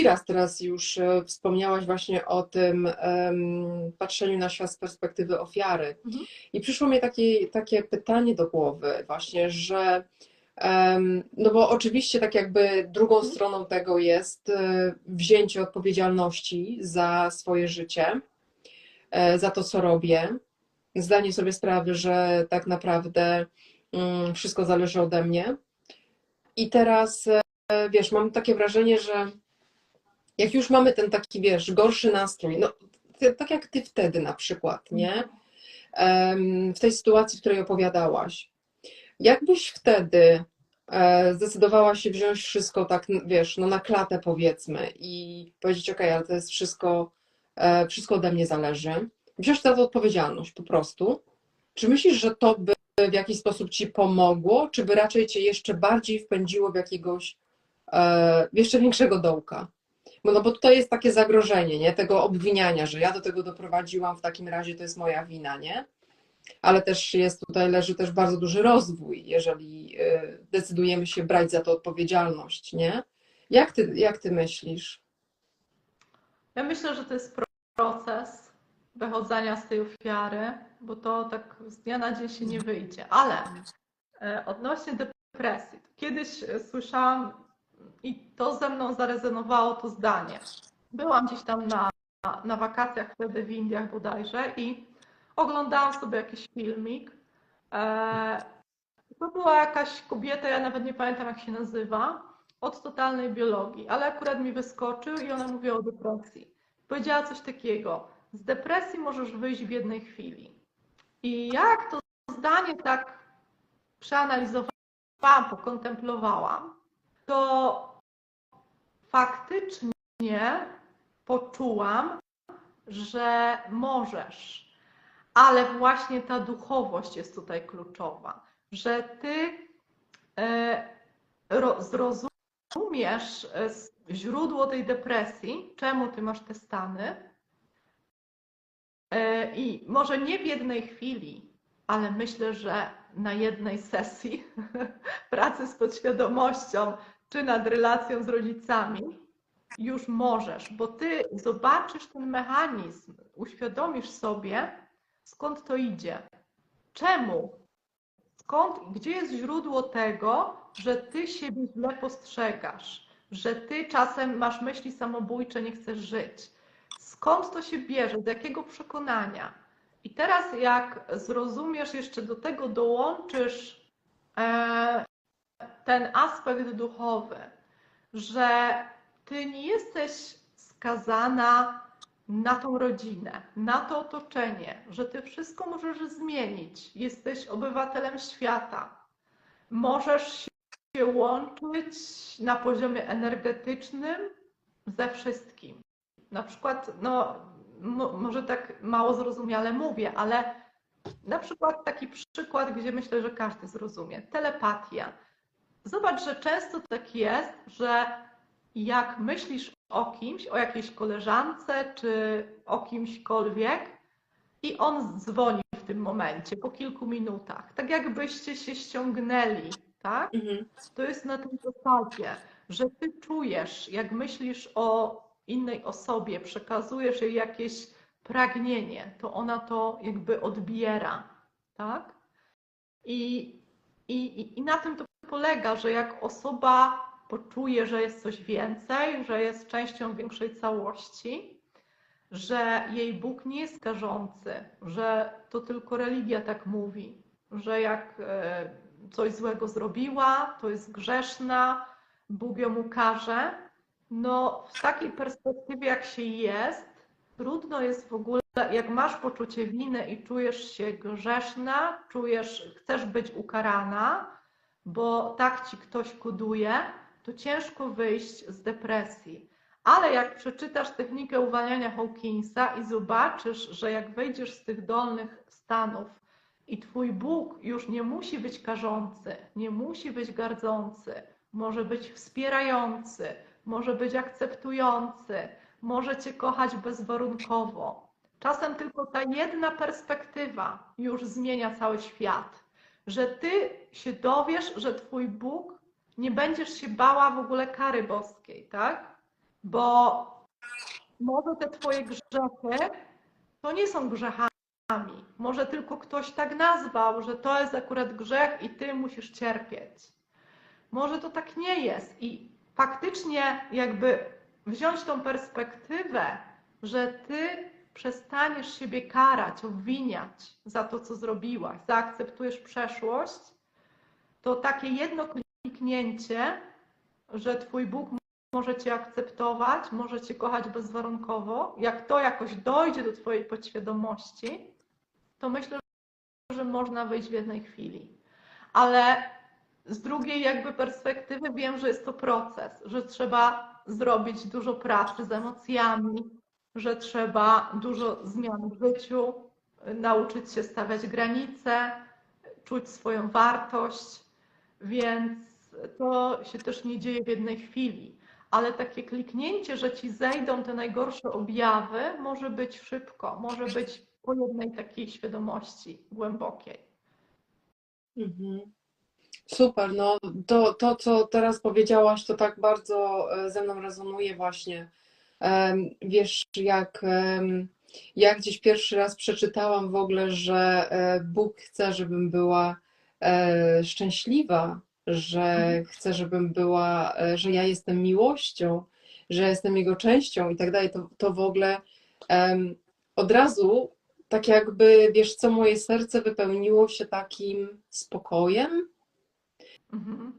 drugi raz teraz już e, wspomniałaś właśnie o tym em, patrzeniu na świat z perspektywy ofiary. Mhm. I przyszło mi takie, takie pytanie do głowy właśnie, że em, no bo oczywiście tak jakby drugą Mhm. stroną tego jest e, wzięcie odpowiedzialności za swoje życie, e, za to, co robię, zdanie sobie sprawy, że tak naprawdę mm, wszystko zależy ode mnie. I teraz wiesz, mam takie wrażenie, że jak już mamy ten taki, wiesz, gorszy nastrój, no tak jak ty wtedy na przykład, nie? Em, W tej sytuacji, w której opowiadałaś. Jakbyś wtedy e, zdecydowała się wziąć wszystko tak, wiesz, no na klatę powiedzmy i powiedzieć, okej, ale to jest wszystko, e, wszystko ode mnie zależy. Wziąć za to odpowiedzialność po prostu. Czy myślisz, że to by w jakiś sposób ci pomogło, czy by raczej cię jeszcze bardziej wpędziło w jakiegoś e, jeszcze większego dołka? Bo, no bo tutaj jest takie zagrożenie, nie? Tego obwiniania, że ja do tego doprowadziłam, w takim razie to jest moja wina, nie? Ale też jest tutaj, leży też bardzo duży rozwój, jeżeli e, decydujemy się brać za to odpowiedzialność, nie? Jak ty, jak ty myślisz? Ja myślę, że to jest pro- proces wychodzenia z tej ofiary, bo to tak z dnia na dzień się nie wyjdzie. Ale e, odnośnie depresji, kiedyś e, słyszałam i to ze mną zarezonowało to zdanie. Byłam gdzieś tam na, na wakacjach wtedy w Indiach bodajże i oglądałam sobie jakiś filmik. E, to była jakaś kobieta, ja nawet nie pamiętam jak się nazywa, od totalnej biologii, ale akurat mi wyskoczył i ona mówiła o depresji. Powiedziała coś takiego, z depresji możesz wyjść w jednej chwili. I jak to zdanie tak przeanalizowałam, pokontemplowałam, to faktycznie poczułam, że możesz, ale właśnie ta duchowość jest tutaj kluczowa, że ty e, ro, zrozumiesz e, źródło tej depresji, czemu ty masz te stany. E, I może nie w jednej chwili, ale myślę, że na jednej sesji pracy z podświadomością czy nad relacją z rodzicami już możesz, bo ty zobaczysz ten mechanizm, uświadomisz sobie, skąd to idzie. Czemu? Skąd, gdzie jest źródło tego, że ty siebie źle postrzegasz, że ty czasem masz myśli samobójcze, nie chcesz żyć? Skąd to się bierze? Z jakiego przekonania? I teraz, jak zrozumiesz, jeszcze do tego dołączysz e, ten aspekt duchowy, że ty nie jesteś skazana na tą rodzinę, na to otoczenie, że ty wszystko możesz zmienić. Jesteś obywatelem świata. Możesz się łączyć na poziomie energetycznym ze wszystkim. Na przykład, no, mo- może tak mało zrozumiale mówię, ale na przykład taki przykład, gdzie myślę, że każdy zrozumie. Telepatia. Zobacz, że często tak jest, że jak myślisz o kimś, o jakiejś koleżance czy o kimśkolwiek i on dzwoni w tym momencie po kilku minutach, tak jakbyście się ściągnęli, tak? Mhm. To jest na tej zasadzie, że ty czujesz, jak myślisz o innej osobie, przekazujesz jej jakieś pragnienie, to ona to jakby odbiera, tak? I, i- i na tym to polega, że jak osoba poczuje, że jest coś więcej, że jest częścią większej całości, że jej Bóg nie jest karzący, że to tylko religia tak mówi, że jak e, coś złego zrobiła, to jest grzeszna, Bóg ją ukarze. No, w takiej perspektywie, jak się jest, trudno jest w ogóle, jak masz poczucie winy i czujesz się grzeszna, czujesz, chcesz być ukarana, bo tak ci ktoś koduje, to ciężko wyjść z depresji. Ale jak przeczytasz technikę uwalniania Hawkinsa i zobaczysz, że jak wyjdziesz z tych dolnych stanów i twój Bóg już nie musi być karzący, nie musi być gardzący, może być wspierający, może być akceptujący, może cię kochać bezwarunkowo. Czasem tylko ta jedna perspektywa już zmienia cały świat. Że ty się dowiesz, że twój Bóg nie będziesz się bała w ogóle kary boskiej, tak? bo może te twoje grzechy to nie są grzechami. Może tylko ktoś tak nazwał, że to jest akurat grzech i ty musisz cierpieć. Może to tak nie jest i faktycznie jakby wziąć tą perspektywę, że ty przestaniesz siebie karać, obwiniać za to, co zrobiłaś, zaakceptujesz przeszłość, to takie jedno kliknięcie, że twój Bóg może cię akceptować, może cię kochać bezwarunkowo, jak to jakoś dojdzie do twojej podświadomości, to myślę, że można wyjść w jednej chwili. Ale z drugiej jakby perspektywy wiem, że jest to proces, że trzeba zrobić dużo pracy z emocjami, że trzeba dużo zmian w życiu, nauczyć się stawiać granice, czuć swoją wartość, więc to się też nie dzieje w jednej chwili. Ale takie kliknięcie, że ci zejdą te najgorsze objawy, może być szybko, może być po jednej takiej świadomości głębokiej. Mhm. Super, no to, to, co teraz powiedziałaś, to tak bardzo e, ze mną rezonuje właśnie. Wiesz, jak ja gdzieś pierwszy raz przeczytałam w ogóle, że e, Bóg chce, żebym była e, szczęśliwa, że Mhm. chce, żebym była, e, że ja jestem miłością, że jestem Jego częścią i tak dalej, to, to w ogóle od razu tak jakby, wiesz co, moje serce wypełniło się takim spokojem, Mhm.